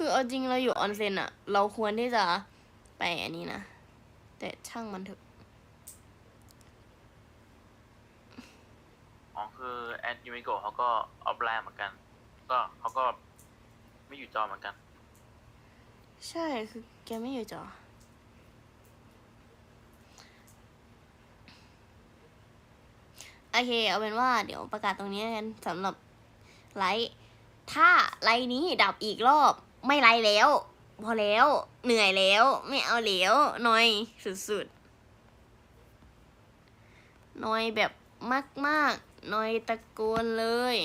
คือเอาจริงเราอยู่ออนเซ็นอะเราควรที่จะไปอันนี้นะ แต่ช่างมันเถอะอ๋อคือแอดยูมิโกะเขาก็ออฟไลน์เหมือนกัน ก็เขาก็ไม่อยู่จอเหมือนกัน ใช่คือแกไม่อยู่จอโอเค เอาเป็นว่าเดี๋ยวประกาศตรงนี้กันสำหรับไลฟ์ถ้าไลฟ์นี้ดับอีกรอบ ไม่ไรแล้ว พอแล้ว เหนื่อยแล้ว ไม่เอาแล้วน้อยสุดๆน้อยแบบมากๆน้อยตะโกนเลย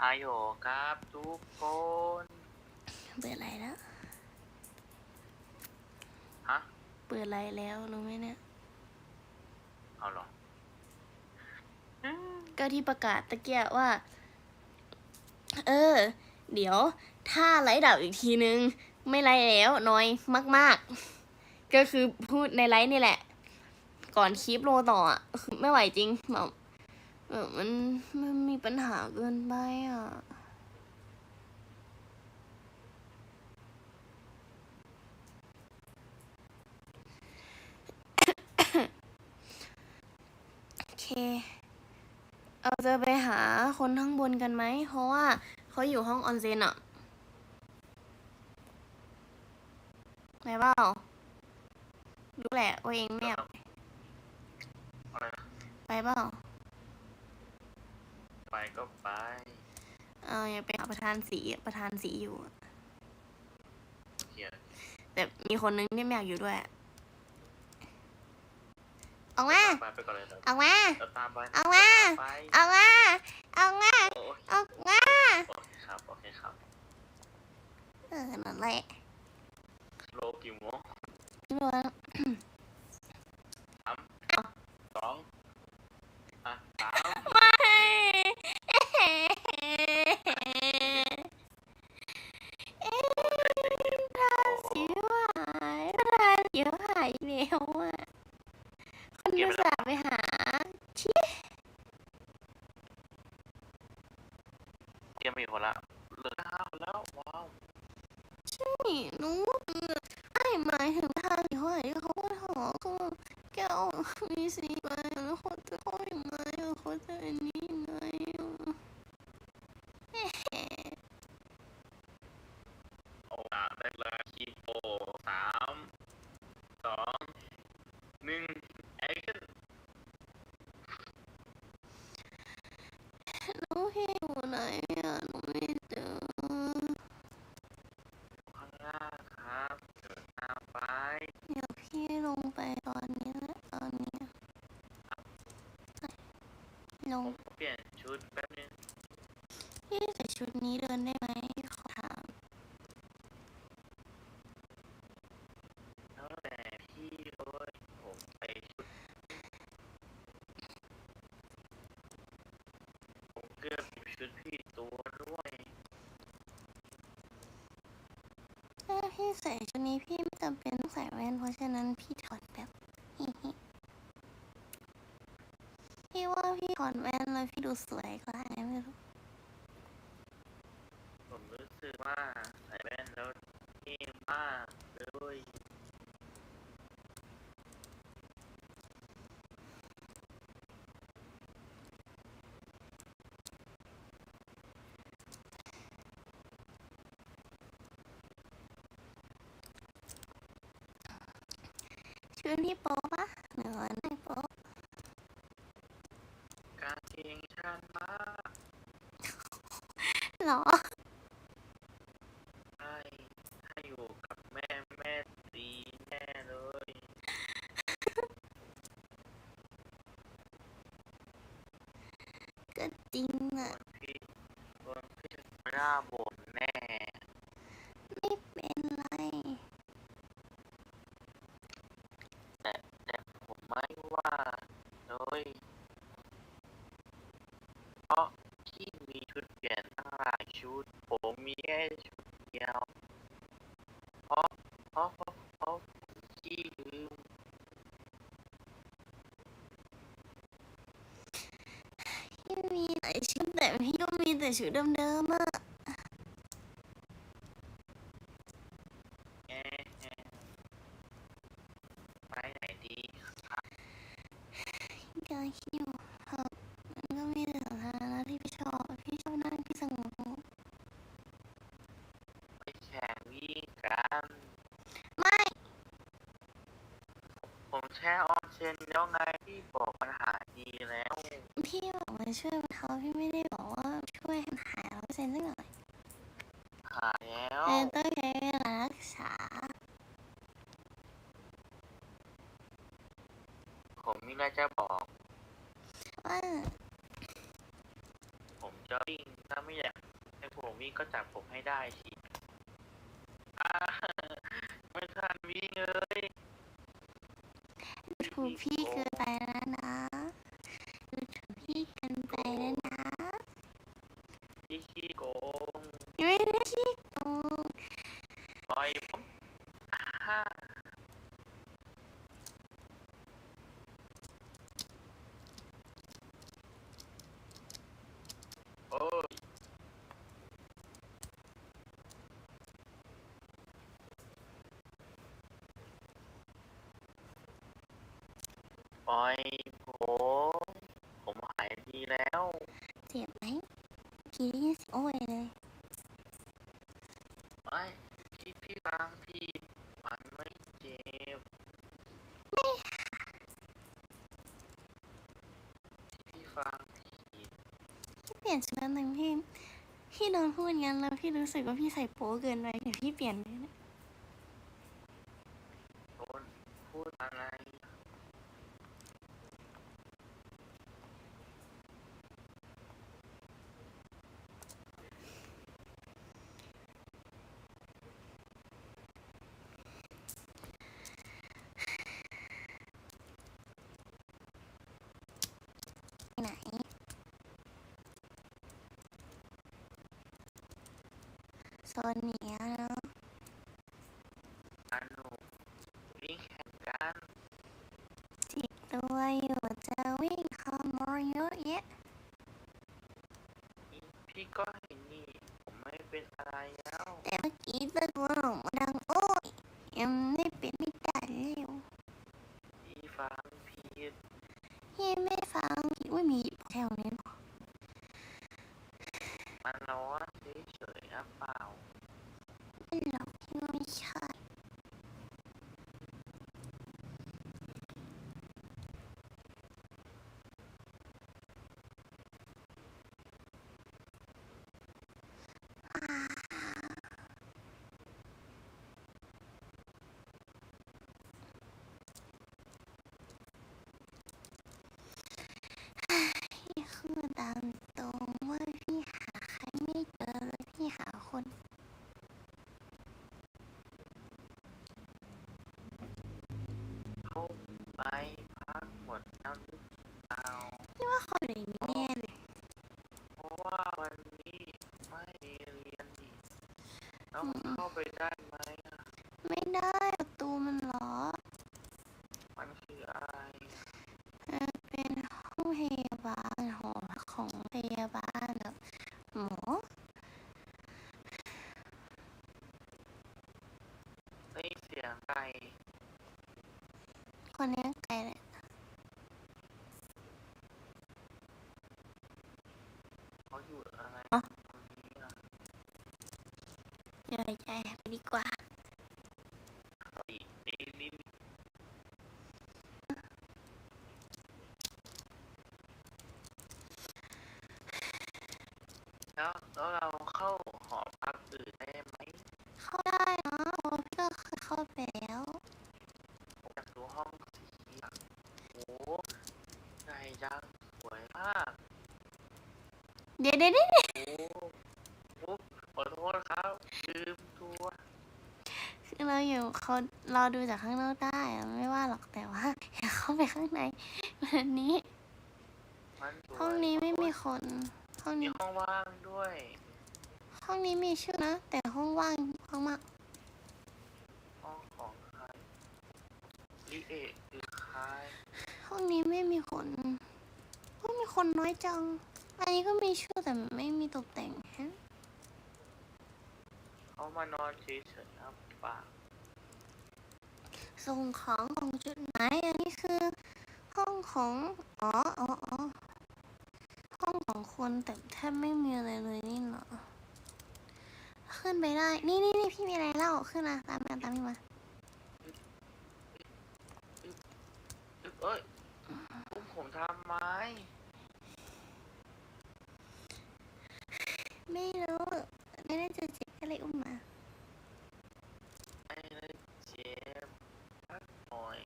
ฮายโยครับทุกคนเปิดอะไรแล้ว ฮะ เปิดอะไรแล้วรู้ไหมเนี่ย เอาเหรอก็ที่ประกาศตะเกียว่า เออ เดี๋ยว ถ้าไลฟ์ดับอีกทีนึง ไม่ไลฟ์แล้วน้อยมาก ๆ ก็คือพูดในไลฟ์นี่แหละ ก่อนคลิปโลต่ออะคือไม่ไหวจริงแบบ เออมันมันมีปัญหาเกินไปอะโอเค เราจะไปหาคนข้างบนกันไหม เพราะว่าเขาอยู่ห้องออนเซนอะไหนเปล่ารู้แหละว่าเองไม่ยไปเปล่า ก็ไป เอาอยากไปหาประธานสีอะประธานสีอยู่อะเฮียแต่มีคนนึงที่ไม่อยากอยู่ด้วยอะออกมาไปไปก่อนเลยเดี๋ยวออกมาเดี๋ยวตามไปเอามาไปออกมา ออกมา โอเคออกมา โอเคครับ โอเคครับ เออนั่นแหละโลกี่โมงไม่รู้แล้ว สองอะสาม ไม่ทาสิวหายทาสิวหายแล้วอะคนจะสาห์ไปหาชี้ เตรีย มมาอยู่คนละเหลือห้าคนแล้วว้าวนี่หนูไอ้หมายถึงทาสิวหายที่เขาก็ถอคือแกเอามีสีไปแล้วเขาจะเขาเห็นไหมอะเขาจะอันนี้ไงอะเอ๊ะ โอกาสได้เลยคีโปสามสองหนึ่งแอคชั่น หนูพี่อยู่ไหนอะหนูไม่เจอ ข้างล่างครับเดินตามไป เดี๋ยวพี่ลงไปตอนนี้แหละตอนนี้ล ผ ง มเปลี่ยนชุดแป๊บนึง พี่ใส่ชุดนี้เดินได้ไหมขอถาม แล้วแต่พี่เลยผมไปชุดผมเกือบหยิบ ชุดพี่ตัวด้วยถ้าพี่ใส่ชุดนี้พี่ไม่จำเป็นต้องใส่แว่นเพราะฉะนั้นพี่ถอดแบบฮิฮิพี่ว่าพี่ถอดแว่นแล้วพี่ดูสวยกว่าไงไม่รู้ ผมรู้สึกว่าใส่แว่นแล้วเท่มากเลย ชุดพี่โป๊ปะหรือว่าไม่โป๊ป การเกงชันมาก หรอ ใช่ถ้าอยู่กับแม่แม่ตีแน่เลย ก็จริงอะ พี่วันพี่จะหน้าบ่นแน่ ไม่เป็นไร แต่แต่ผมไม่ว่าเลย เพราะพี่มีชุดเปลี่ยนตั้งหลายชุดผมมีแค่ชุดเดียว เพราะเพราะเพราะเพราะขี้ลืม พี่มีหลายชุดแต่พี่ก็มีแต่ชุดเดิมๆอะ แง่แง่ไปไหนดีครับ พี่กำลังคิดอยู่ครับมันก็มีแต่สาธารณะที่พี่ชอบพี่ชอบนั่งพี่สงบ ไปแข่งวิ่งกัน ไม่ ผมแช่ออนเซนแล้วไงที่บอกปัญหาดีแล้วพี่บอกมาช่วยบรรเทาพี่ไม่ได้บอกว่าช่วยหายร้อยเปอร์เซ็นต์สักหน่อยหายแล้วแต่ต้องใช้เวลารักษา ผมมีอะไรจะบอก ว่าผมจะวิ่งถ้าไม่อยากให้ผมวิ่งก็จับผมให้ได้สิอ่าไม่ทันวิ่งเลย ถูกพี่คือนไปแล้วนะดูถูกพี่เกินไปแล้วนะ พี่ขี้โกง ไม่ได้พี่โกง ปล่อยผมอ่าฮ่าโอ้ย ปล่อยผม ผมหายดีแล้ว เจ็บไหมกี่ได้ยินเสียงโอ้ยเลย ไม่พี่พี่ฟังพี่มันไม่เจ็บพี่ฟังผิดพี่เปลี่ยนชุดแล้วหนึ่งพี่ พี่โดนพูดงั้นแล้วพี่รู้สึกว่าพี่ใส่โป๊เกินไปเดี๋ยวพี่เปลี่ยนเลยนะ โดนพูดอะไร ไปไหน โซนเนี้ยเนาะ อนุวิ่งแข่งกัน จิตตัวอยู่จะวิ่งขโมยเยอะแยะ พี่ก็เห็นนี่ ผมไม่เป็นอะไรแล้ว แต่เมื่อกี้ตะโกนออกมาดังโอ้ยยังไม่เป็นไม่ได้เร็ว พี่ฟังผิด พี่ไม่ฟังพี่ว่ามีแถวนี้หรอ มันร้อนเฉยๆนะเปล่า ไม่หรอกพี่ว่าไม่ใช่อ่าพี่คือตามตรงว่าพี่หาใครไม่เจอเลยพี่หาคน เข้าไปพักหมดแล้วหรือเปล่า พี่ว่าเขาเลยแน่เลย เพราะว่าวันนี้ไม่เรียนนี่แล้วมันเข้า ไปได้ไหมอะไม่ได้ประตูมันล็อกมันคืออะไรมันเป็นห้องพยาบาลหอพักของพยาบาลแบบหมอได้ยินเสียงไก่คนนี้ไกลเลยเขาอยู่อะไรตรงนี้อะ เหนื่อยใจไปดีกว่าเขาอีกนี่นี่แล้วแล้วเราเข้าหอพักอื่นได้ไหมเข้าได้นะโอ้พี่ก็เคยเข้าไปแล้ว ผมอยากดูห้องสีอะโอ้ใหญ่จังสวยมาก เดี๋ยวเดี๋ยวเดี๋ยวโอ้ปุ๊บขอโท ษครับลืมตัวคือเราอยู่เขาเราดูจากข้างนอกได้อะไม่ว่าหรอกแต่ว่าอยากเข้าไปข้างในวันนี้ มันสวยห้องนี้ไม่มีคน ห้องมีนี้ ห้องว่างด้วย ห้องนี้มีชื่อนะ แต่หห้องว่างว่างมากห้องของใครลิเอะคือใครห้องนี้ไม่มีคนก็มีคนน้อยจัง อันนี้ก็มีชื่อแต่ไม่มีตกแต่งฮะเขา มานอนเฉยๆครับปากส่งของของจุดหมายอันนี้คือห้องของอ๋ออ๋ออ๋อห้องของคนแต่แทบไม่มีอะไรเลยนี่เหรอขึ้นไปได้ นี่นี่นี่พี่มีอะไรเล่าขึ้นมาตามมาตามพี่มาเอ้ยอุ้มผมทำไมไม่รู้ไม่ได้เจอเจ็บก็เลยอุ้มมา ไม่ได้เจ็บสักหน่อย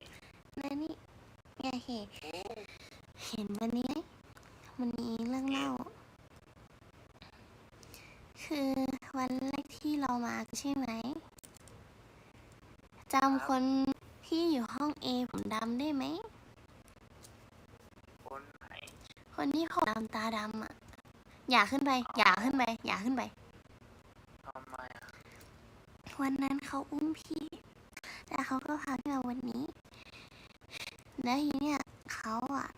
แล้วนี่ไง เห็นโอ้เห็นวันนี้ไหมมันมีเรื่องเล่า คือวันแรกที่เรามาใช่ไหมจำคนที่อยู่ห้องเอผมดำได้ไหม คนไหนคนที่ผมดำตาดำอะ อย่าขึ้นไป อย่าขึ้นไป อย่าขึ้นไปทำไมอะวันนั้นเขาอุ้มพี่แล้วเขาก็พาพี่มาวันนี้ แล้วทีเนี้ยเขาอะ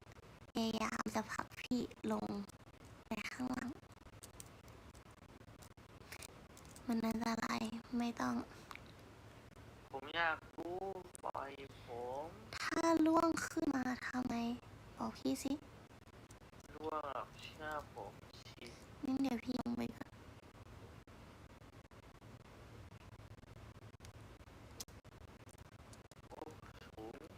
พยายามจะผลักพี่ลงไปข้างล่างมันอันตรายไม่ต้อง ผมอยากรู้ปล่อยผมถ้าล่วงขึ้นมาทำไมบอกพี่สิร่วงหรอกเชื่อผมสิงั้นเดี๋ยวพี่ลงไปก่อน โอ้สูง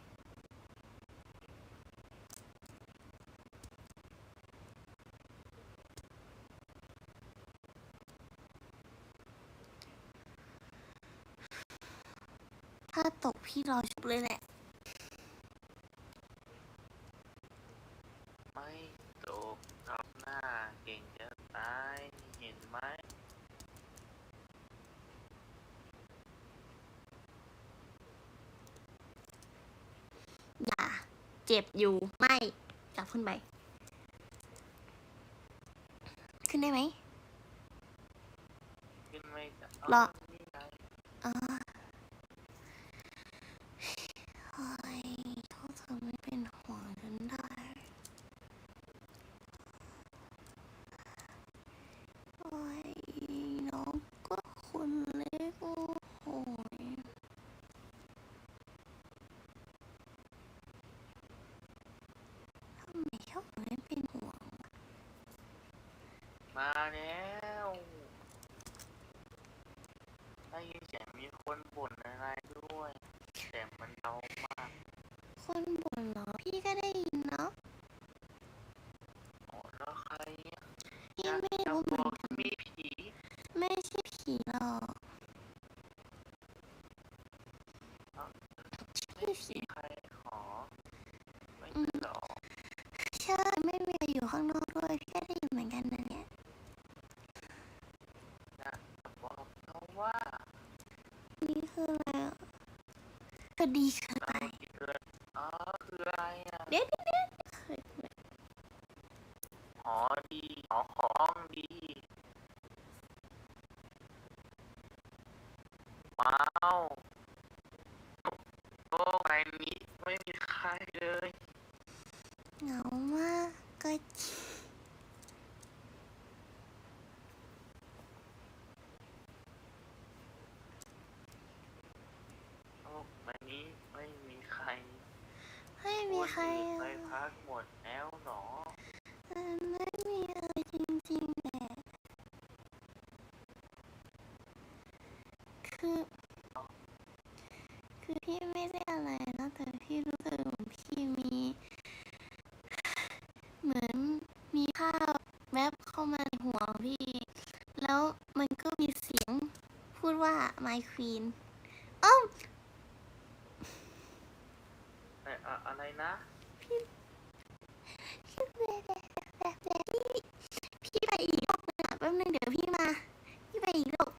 ถ้าตกพี่รอชุบเลยแหละ ไม่ตกกับหน้าเก่งจะตายเห็นไหมอย่า เจ็บอยู่ ไม่กลับขึ้นไป ขึ้นได้ไหม ขึ้นไม่จะรอ นี่ไง อ่าโอ้ยเขาเธอไม่เป็นห่วงฉันได้โอ้ยน้องก็คนเล็กโอ้โหยทำไมเขาไม่เป็นห่วง มาแล้วได้ยินเสียงมีคนบ่นอะไรด้วยแต่มันเบามาก คนบ่นเหรอ พี่ก็ได้ยินเนาะ โอ้แล้วใครเนี่ย พี่ไม่รู้เหมื บ อ อน ก กัน มีผี ไม่ใช่ผีหรอก ไม่มีใครขอ ไม่หรอก ใช่ไม่มีใครอยู่ข้างนอกด้วย พี่ก็ได้ยินเหมือนกันนะเนี่ย นะบอกเขาว่า นี่คืออะไรอะ็ดีเกินไปเรอ๋อคืออะไรอะเดี๋ยวเดี๋ยวเดี๋ยหอดีหอของดีว้าวโลกใบนี้ไม่มีใครเลยเหงามากก็จริง โลกใบนี้ไม่มีใคร ไม่มีใคร นอื่น อะ ไปพักหมดแล้วหรอ เออไม่มีอะไรจริงๆแหละคือ คือพี่ไม่ได้อะไรนะแต่พี่รู้สึกเหมือนพี่มี เหมือนมีภาพแวบเข้ามาในหัวพี่ แล้วมันก็มีเสียงพูดว่า my queen